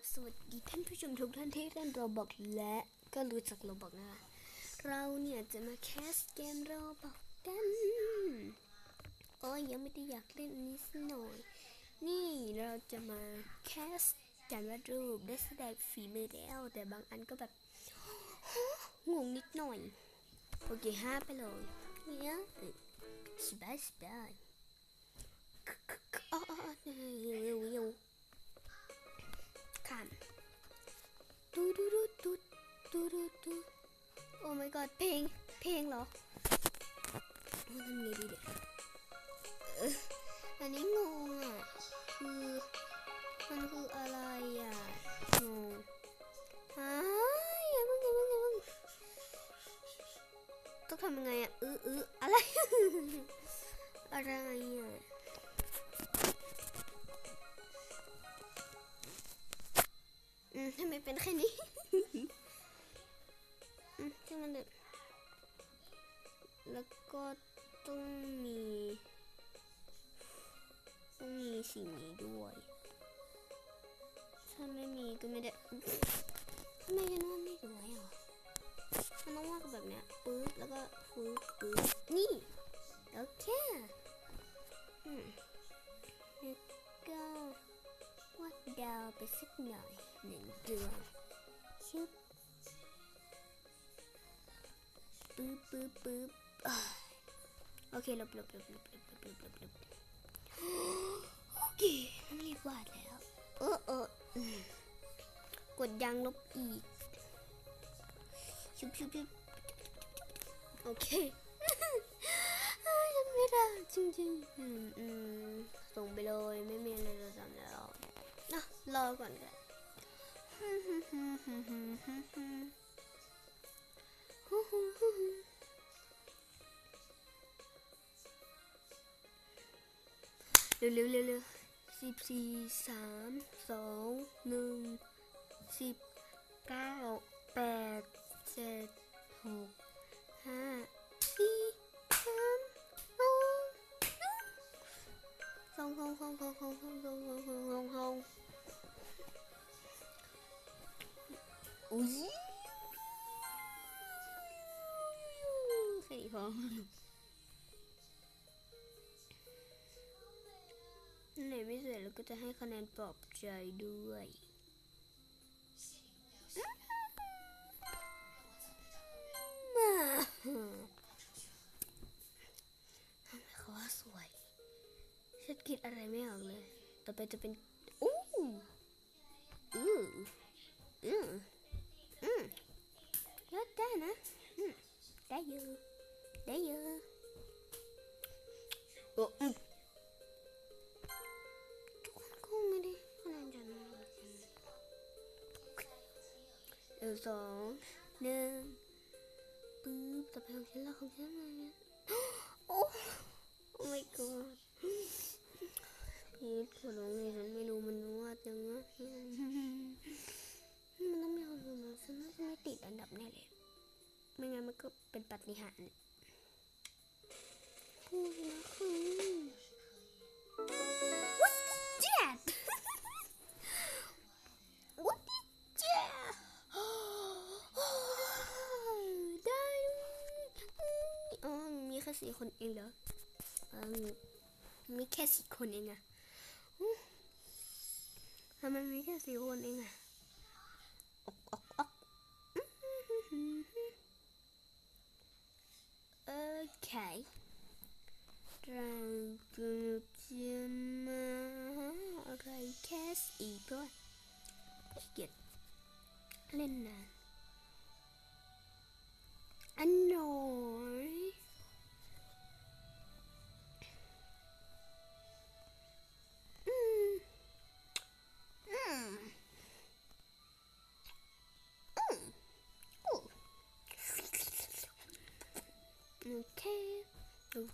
บสวัสดีท่านผู้ชมทุกท่านที่เล่นโรบอกและก็รู้จักโรบอกนะคะเราเนี่ยจะมาแคสเกมโรบอกกันโอ้ยยังไม่ได้อยากเล่นอันนี้สักหน่อย นี่เราจะมาแคสการวาดรูปได้แสดงฝีมือแล้วแต่บางอันก็แบบงงนิดหน่อย โอเคห้าไปเลยเนี่ยสบายสบาย โอ้ my god เพลง เพลงเหรอทำไงดีเดี๋ยวอันนี้งงอะ คือมันคืออะไรอะงงอ้ายอย่าเพิ่งอย่าเพิ่งอย่าเพิ่งต้องทำยังไงอะอื้ออื้ออะไร อะไรอะอืมทำไมเป็นแค่นี้ แล้วก็ต้องมีต้องมีสิ่งนี้ด้วย ถ้าไม่มีก็ไม่ได้ทำไมยันว่าไม่สวยอะมันต้องวาดแบบเนี้ยปึ๊บแล้วก็ปึ๊บปึ๊บนี่โอเคอืมแล้วก็วาดดาวไปสักหน่อยหนึ่งดวงชึบปึ๊บปึ๊บปึ๊บ โอเคลบลบลบลบลบลบลบลบลบโอเคมันเรียกวาดแล้วเออเออกดยังลบอีกชุบชุบชุบโอเคเอ้ยยังไม่ได้จริงๆอืมอืมส่งไปเลยไม่มีอะไรจะทำแล้วอะรอก่อนกัน เร็วเร็วเร็วเร็วสิบสี่สามสองหนึ่งสิบเก้าแปดเจ็ดหกห้าสี่สามสองหนึ่งสองสองสองสองสองสองสองสองสองสองอุ้ยแค่นี้ พอไหนไม่เสร็จแล้วก็จะให้คะแนนปลอบใจด้วย ทำไมเขาว่าสวยฉันคิดอะไรไม่ออกเลย ต่อไปจะเป็นอู้อืออืออือลดได้นะ อืมได้เยอะได้เยอะโอ้ สองหนึ่งปึ๊บต่อไปของฉันแล้วของฉันมาเนี่ยโอ้โอ้ my god พีทขอร้องเลยฉันไม่รู้มันวาดยังไงมันต้องมีคนรู้นะฉันว่าฉันไม่ติดอันดับแน่เลย ไม่งั้นมันก็เป็นปฏิหาร สี่คนเองเหรอมีแค่สี่คนเองอะทำไมมีแค่สี่คนเองอะออกออกออกโอเคเราจะมาอะไรแคสอีกด้วยขี้เกียจเล่นนานอันหน่ okay.